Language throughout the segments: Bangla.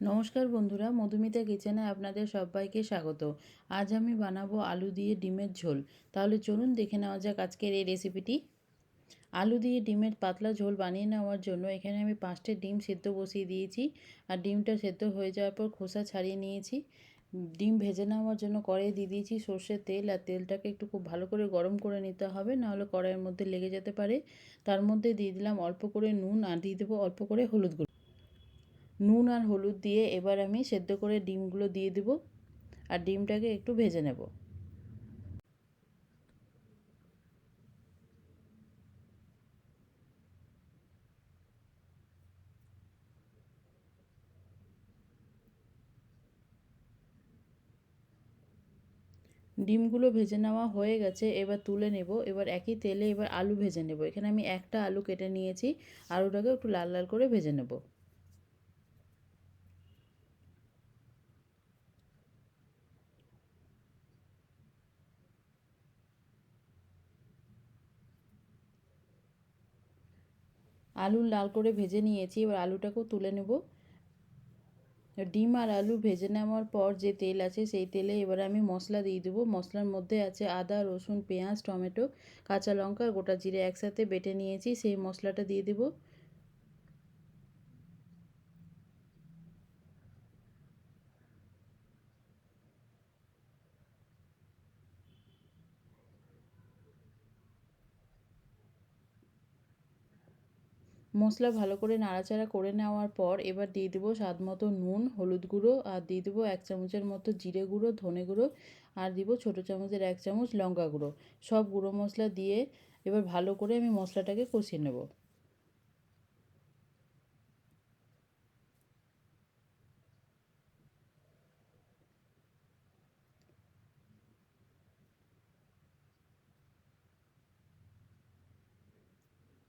নমস্কার বন্ধুরা, মধুমিতা কিচেনে আপনাদের সবাইকে স্বাগত। আজ আমি বানাবো আলু দিয়ে ডিমের ঝোল। তাহলে চলুন দেখে নেওয়া যাক আজকের এই রেসিপিটি। আলু দিয়ে ডিমের পাতলা ঝোল বানিয়ে নেওয়ার জন্য এখানে আমি পাঁচটা ডিম সেদ্ধ বসিয়ে দিয়েছি। আর ডিমটা সেদ্ধ হয়ে যাওয়ার পর খোসা ছাড়িয়ে নিয়েছি। ডিম ভেজে নেওয়ার জন্য কড়াই দিয়ে দিয়েছি সর্ষের তেল। আর তেলটাকে একটু খুব ভালো করে গরম করে নিতে হবে, নাহলে কড়াইয়ের মধ্যে লেগে যেতে পারে। তার মধ্যে দিয়ে দিলাম অল্প করে নুন আর দিয়ে দেবো অল্প করে হলুদ গুঁড়ো। নুন আর হলুদ দিয়ে এবার আমি সেদ্ধ করে ডিমগুলো দিয়ে দেবো আর ডিমটাকে একটু ভেজে নেব। ডিমগুলো ভেজে নেওয়া হয়ে গেছে, এবার তুলে নেব। এবার একই তেলে এবার আলু ভেজে নেব। এখানে আমি একটা আলু কেটে নিয়েছি আলুটাকে একটু লাল লাল করে ভেজে নেব। আলু লাল করে ভেজে নিয়েছি, এবার আলুটাকেও তুলে নেব। ডিম আর আলু ভেজে নেওয়ার পর যে তেল আছে সেই তেলে এবার আমি মশলা দিয়ে দেবো। মশলার মধ্যে আছে আদা, রসুন, পেঁয়াজ, টমেটো, কাঁচা লঙ্কা, গোটা জিরে একসাথে বেটে নিয়েছি, সেই মশলাটা দিয়ে দেবো। মশলা ভালো করে নাড়াচাড়া করে নেওয়ার পর এবার দিয়ে দেবো স্বাদ মতো নুন, হলুদ গুঁড়ো, আর দিয়ে দেবো এক চামচের মতো জিরে গুঁড়ো, ধনে গুঁড়ো, আর দিব ছোটো চামচের এক চামচ লঙ্কা গুঁড়ো। সব গুঁড়ো মশলা দিয়ে এবার ভালো করে আমি মশলাটাকে কষিয়ে নেব।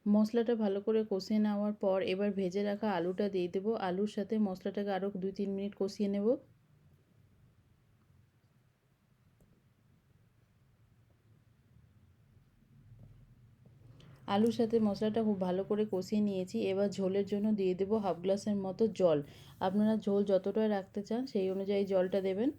মশলাটা ভালো করে কষিয়ে নেওয়ার পর এবার ভেজে রাখা আলুটা দিয়ে দেবো। আলুর সাথে মশলাটাকে আরও দুই তিন মিনিট কষিয়ে নেব। আলুর সাথে মশলাটা খুব ভালো করে কষিয়ে নিয়েছি। এবার ঝোলের জন্য দিয়ে দেবো হাফ গ্লাসের মতো জল। আপনারা ঝোল যতটা রাখতে চান সেই অনুযায়ী জলটা দেবেন।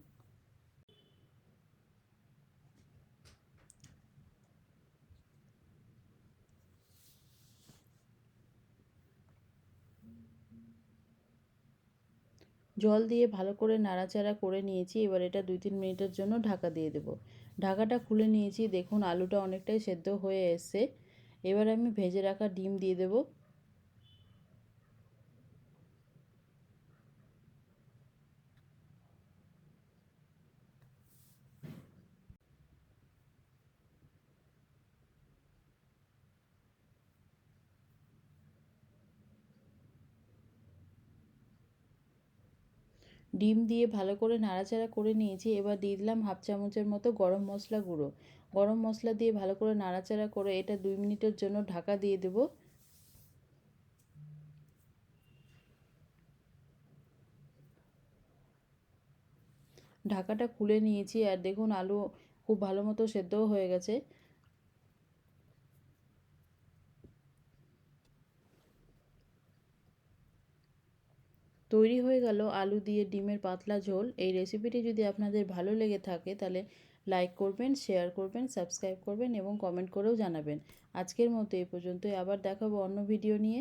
জল দিয়ে ভালো করে নাড়াচাড়া করে নিয়েছি। এবার এটা দুই তিন মিনিটের জন্য ঢাকা দিয়ে দেবো। ঢাকাটা খুলে নিয়েছি। দেখুন আলুটা অনেকটাই সেদ্ধ হয়ে এসছে। এবার আমি ভেজে রাখা ডিম দিয়ে দেবো। ডিম দিয়ে ভালো করে নাড়াচাড়া করে নিয়েছি। এবার দিয়ে দিলাম হাফ চামচের মতো গরম মশলা গুঁড়ো। গরম মশলা দিয়ে ভালো করে নাড়াচাড়া করে এটা দুই মিনিটের জন্য ঢাকা দিয়ে দেব। ঢাকাটা খুলে নিয়েছি আর দেখুন আলু খুব ভালো মতো সেদ্ধও হয়ে গেছে। তৈরি হয়ে গেল আলু দিয়ে ডিমের পাতলা ঝোল। এই রেসিপিটি যদি আপনাদের ভালো লেগে থাকে তাহলে লাইক করবেন শেয়ার করবেন সাবস্ক্রাইব করবেন এবং কমেন্ট করেও জানাবেন। আজকের মতো এই পর্যন্তই। আবার দেখাবো অন্য ভিডিও নিয়ে।